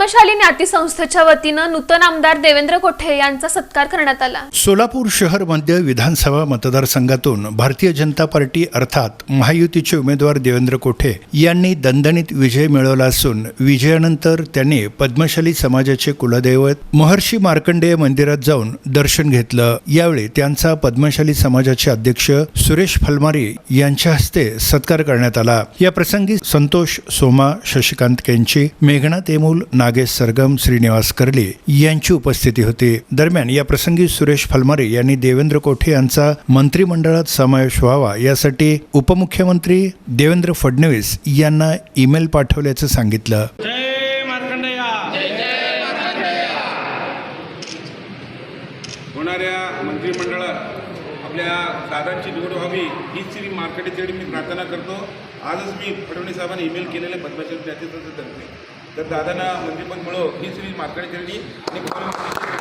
पद्मशाली नाट्यसंस्थेच्या वतीनं नूतन आमदार देवेंद्र कोठे यांचा सत्कार करण्यात आला. सोलापूर शहर मध्य विधानसभा मतदारसंघातून भारतीय जनता पार्टी अर्थात महायुतीचे उमेदवार देवेंद्र कोठे यांनी दणदणीत विजय मिळवला असून विजयानंतर त्यांनी पद्मशाली समाजाचे कुलदैवत महर्षी मार्कंडेय मंदिरात जाऊन दर्शन घेतलं. यावेळी त्यांचा पद्मशाली समाजाचे अध्यक्ष सुरेश फलमारी यांच्या हस्ते सत्कार करण्यात आला. या प्रसंगी संतोष सोमा शशिकांत केंची मेघना तेमूल नाग नागेश सरगम श्रीनिवास कर्ले यांची उपस्थिती होती. दरम्यान या प्रसंगी सुरेश फलमारे यांनी देवेंद्र कोठे यांचा मंत्रिमंडळात समावेश व्हावा यासाठी उपमुख्यमंत्री देवेंद्र फडणवीस यांना ईमेल पाठवल्याचं सांगितलं. होणाऱ्या मंत्रिमंडळात आपल्या दादांची निवड व्हावी हीच श्री मार्कंडेची मी प्रार्थना करतो. आजच मी फडणवीस साहेबांनी ईमेल केलेले पद्मश्री जातीचं तर्फे तर दादांना मंत्रिपद मिळो. ही श्री मार्कडे आणि